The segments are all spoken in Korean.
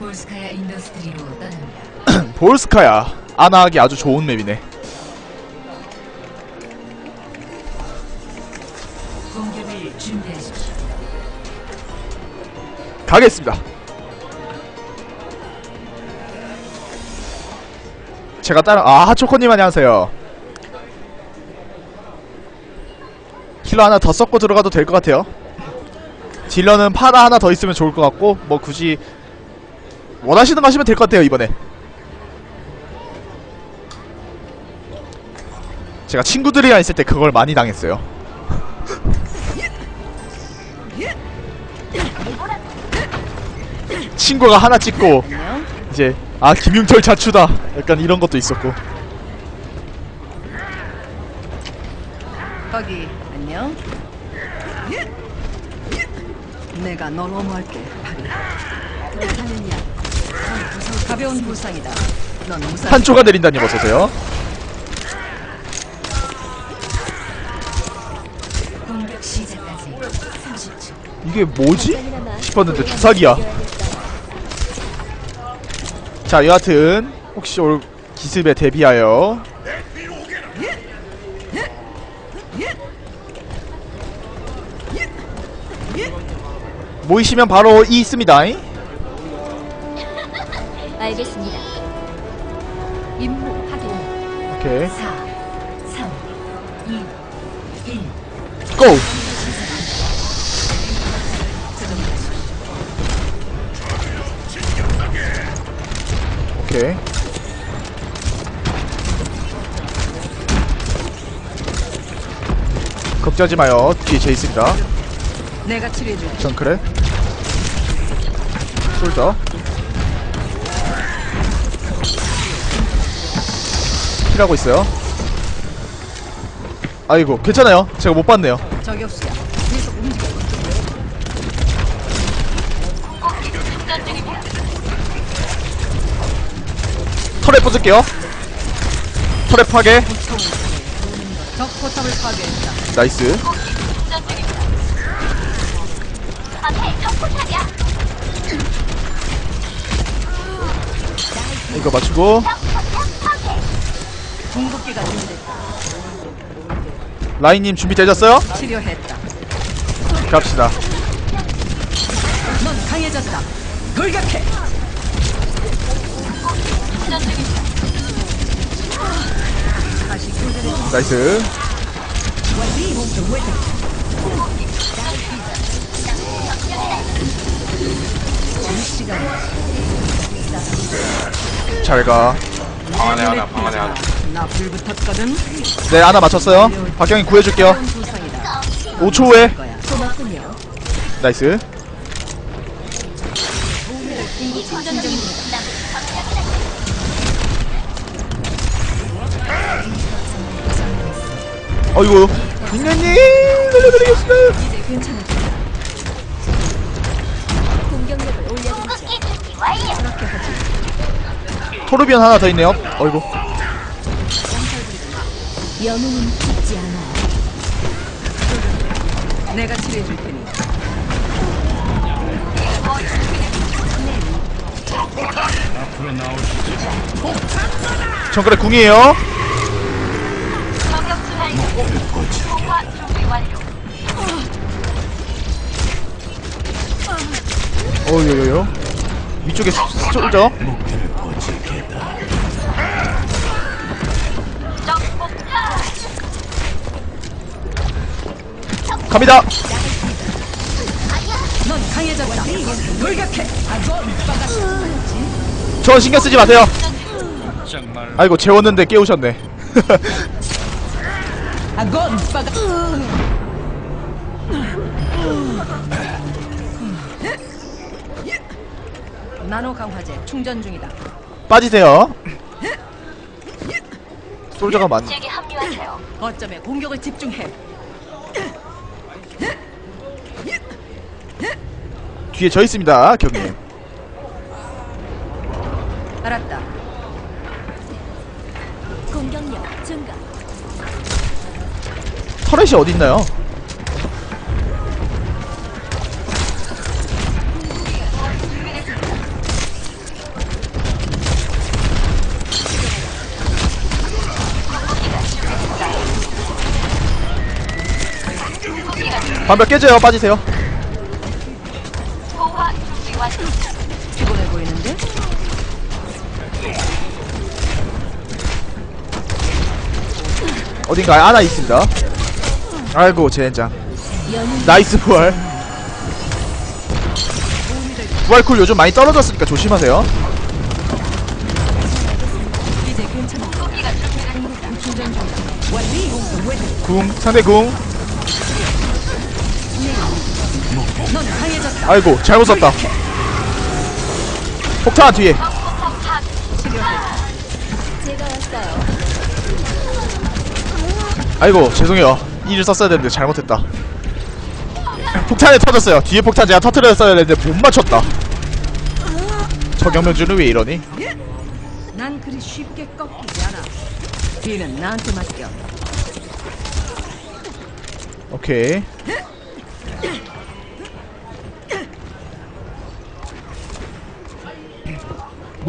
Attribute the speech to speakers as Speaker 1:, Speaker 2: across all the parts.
Speaker 1: 볼스카야 인더스트리로 떠납니다.
Speaker 2: 볼스카야. 아나하기 아주 좋은 맵이네.
Speaker 1: 공격을 준비하십시오.
Speaker 2: 가겠습니다. 제가 따라 아 하초코님 안녕하세요. 힐러 하나 더 섞고 들어가도 될 것 같아요. 딜러는 파라 하나 더 있으면 좋을 것 같고 뭐 굳이 원하시는 거 하시면 될 것 같아요 이번에 제가 친구들이랑 있을 때 그걸 많이 당했어요 친구가 하나 찍고 이제 아 김용철 자추다 약간 이런 것도 있었고
Speaker 3: 거기 안녕. 내가 널 어머할게. 그렇다면야. 가벼운 부상이다. 넌 무사.
Speaker 2: 한조가 내린다님 어서오세요
Speaker 1: 공격 시작까지 30초.
Speaker 2: 이게 뭐지? 싶었는데 주사기야 자 여하튼 혹시 올 기습에 대비하여 모이시면 바로 이 있습니다
Speaker 4: 알겠습니다. 임무 확인.
Speaker 2: 오케이
Speaker 1: 4, 3, 2, 1.
Speaker 2: 고! 오케이 걱정하지 마요 뒤에 제 있습니다
Speaker 3: 내가 치료해줄게.
Speaker 2: 전 그래 솔 져 킬하고 있어요 아이고 괜찮아요 제가 못 봤네요
Speaker 3: 저격수야. 계속 움직여.
Speaker 2: 털에 뽑을게요 털에 파괴
Speaker 3: 적 포탑을 파괴했다.
Speaker 2: 나이스 이거 맞추고
Speaker 3: 궁극기가 준비됐다.
Speaker 2: 라인님 준비되셨어요?
Speaker 3: 치료했다.
Speaker 2: 갑시다
Speaker 3: 넌 강해졌다. 돌격해. 다시
Speaker 2: 나이스 잘가
Speaker 5: 방 안에 하나, 방 안에 하나.
Speaker 3: 나 불 붙었거든.
Speaker 2: 네 하나 맞췄어요 박경이 구해줄게요
Speaker 3: 가벼운 부상이다.
Speaker 2: 5초 후에.
Speaker 4: 고맙군요.
Speaker 2: 나이스 어이구
Speaker 4: 이제 괜찮아졌다.
Speaker 2: 토르비언 하나 더 있네요. 어이구.
Speaker 4: 영웅은 죽지 않아요.
Speaker 3: 내가 치료해줄 테니.
Speaker 2: 정글의 궁이에요. 어요요요 위쪽에 쏘- 쏠죠 갑니다
Speaker 3: 넌 강해졌다. 돌격해.
Speaker 2: 저 신경 쓰지 마세요 아이고 재웠는데 깨우셨네
Speaker 3: 빠가. 나노 강화제 충전 중이다.
Speaker 2: 빠지세요 솔저가 많
Speaker 3: 거점에 공격을 집중해.
Speaker 2: 뒤에 저 있습니다, 경님.
Speaker 3: 알았다.
Speaker 4: 공격력 증가.
Speaker 2: 터렛이 어디 있나요? 반벽 깨져요. 빠지세요.
Speaker 3: 피곤해 보이는데?
Speaker 2: 어딘가에 하나 있습니다 아이고 젠장 나이스 부활 부활쿨 요즘 많이 떨어졌으니까 조심하세요. 궁 상대 궁. 아이고 잘못 썼다 폭탄 뒤에. 아이고 죄송해요 이를 썼어야 되는데 잘못했다 폭탄에 터졌어요 뒤에 폭탄 제가 터트렸어야 되는데 못 맞췄다 저경명준은 왜 이러니?
Speaker 3: 난 그리 쉽게 꺾이지 않아. 뒤는 나한테 맡겨.
Speaker 2: 오케이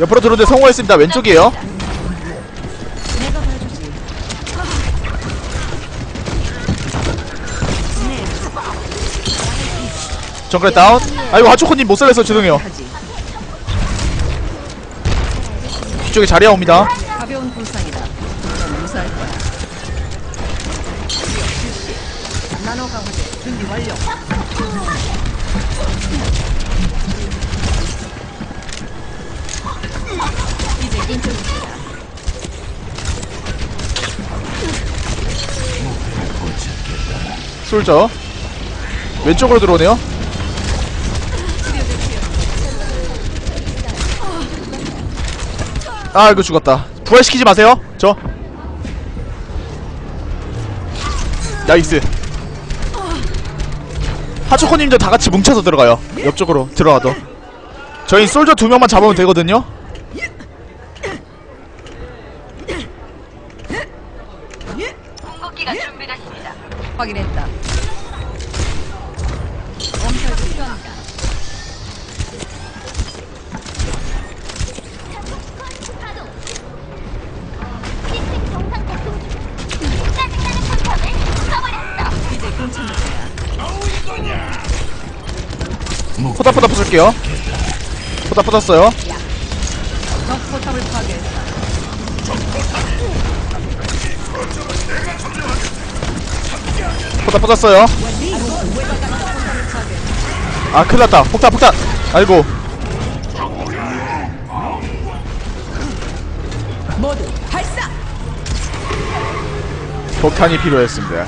Speaker 2: 옆으로 들어오는데 성공했습니다 왼쪽이에요. 정글 다운 아이고 하초코님 못 살려서 죄송해요. 뒤쪽에 자리야 옵니다.
Speaker 3: 나노 강화제 준비 완료.
Speaker 2: 솔저 왼쪽으로 들어오네요? 아 이거 죽었다. 부활시키지 마세요 저. 나이스. 하초코님도 다같이 뭉쳐서 들어가요. 옆쪽으로 들어가도. 저희 솔저 두 명만 잡으면 되거든요
Speaker 3: 확인했다. 엄살. 이제 괜찮을 거야.
Speaker 2: 포탑 포탑 부술게요 포탑 붙었어요
Speaker 3: 적 포탑을 파괴
Speaker 2: 포탑 붙었어요 아 큰일났다 폭탄 폭탄 아이고
Speaker 3: 모두 발사!
Speaker 2: 폭탄이 필요했습니다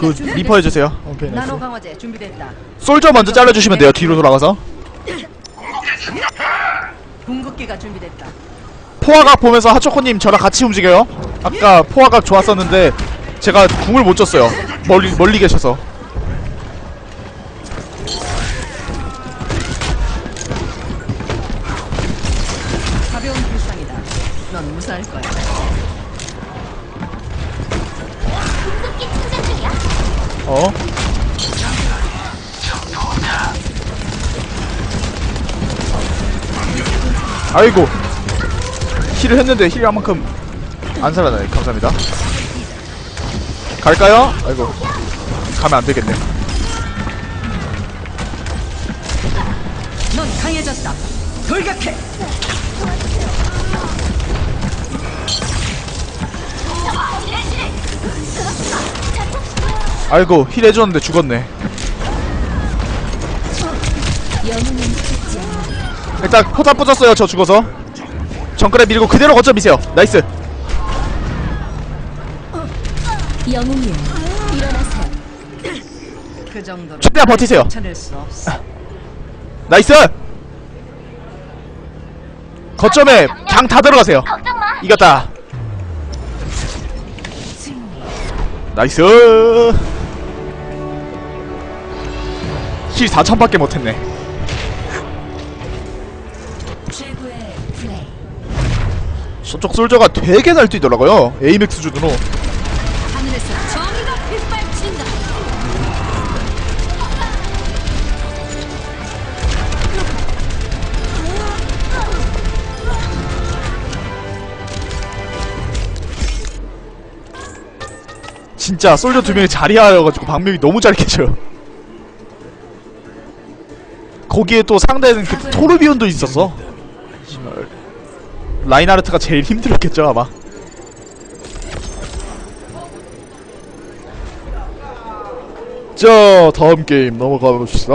Speaker 2: 그. 리퍼 해주세요 오케이.
Speaker 3: 강화제 준비됐다.
Speaker 2: 솔저 먼저 잘라주시면 돼요 뒤로 돌아가서
Speaker 3: 궁극기가 준비됐다.
Speaker 2: 포화각 보면서 하초코님 저랑 같이 움직여요 아까 포화각 좋았었는데 제가 궁을 못 줬어요. 멀리 멀리 계셔서.
Speaker 3: 가벼운 부상이다. 넌 무사할 거야.
Speaker 2: 어? 아이고. 힐을 했는데 힐 한 만큼 안 살아나네 감사합니다 갈까요? 아이고 가면 안 되겠네
Speaker 3: 넌 강해졌다. 돌격해.
Speaker 2: 아이고 힐 해줬는데 죽었네. 일단 포탑 부쉈어요 저 죽어서 정글에 밀고 그대로 거점 미세요 나이스
Speaker 4: 영웅이여 일어나세요.
Speaker 3: 그 정도로
Speaker 2: 최대한 버티세요.
Speaker 3: 수 없어.
Speaker 2: 나이스! 거점에 장 다 들어가세요. 이겼다. 나이스! 킬 4천밖에 못했네.
Speaker 1: 최고의 플레이.
Speaker 2: 저쪽 솔저가 되게 잘 뛰더라고요. 에이맥 수준으로 진짜 솔저 두 명이 자리하여가지고 방명이 너무 잘 깨져요. 거기에 또 상대는 그 토르비온도 있었어. 라인하르트가 제일 힘들었겠죠 아마. 자 다음 게임 넘어가 봅시다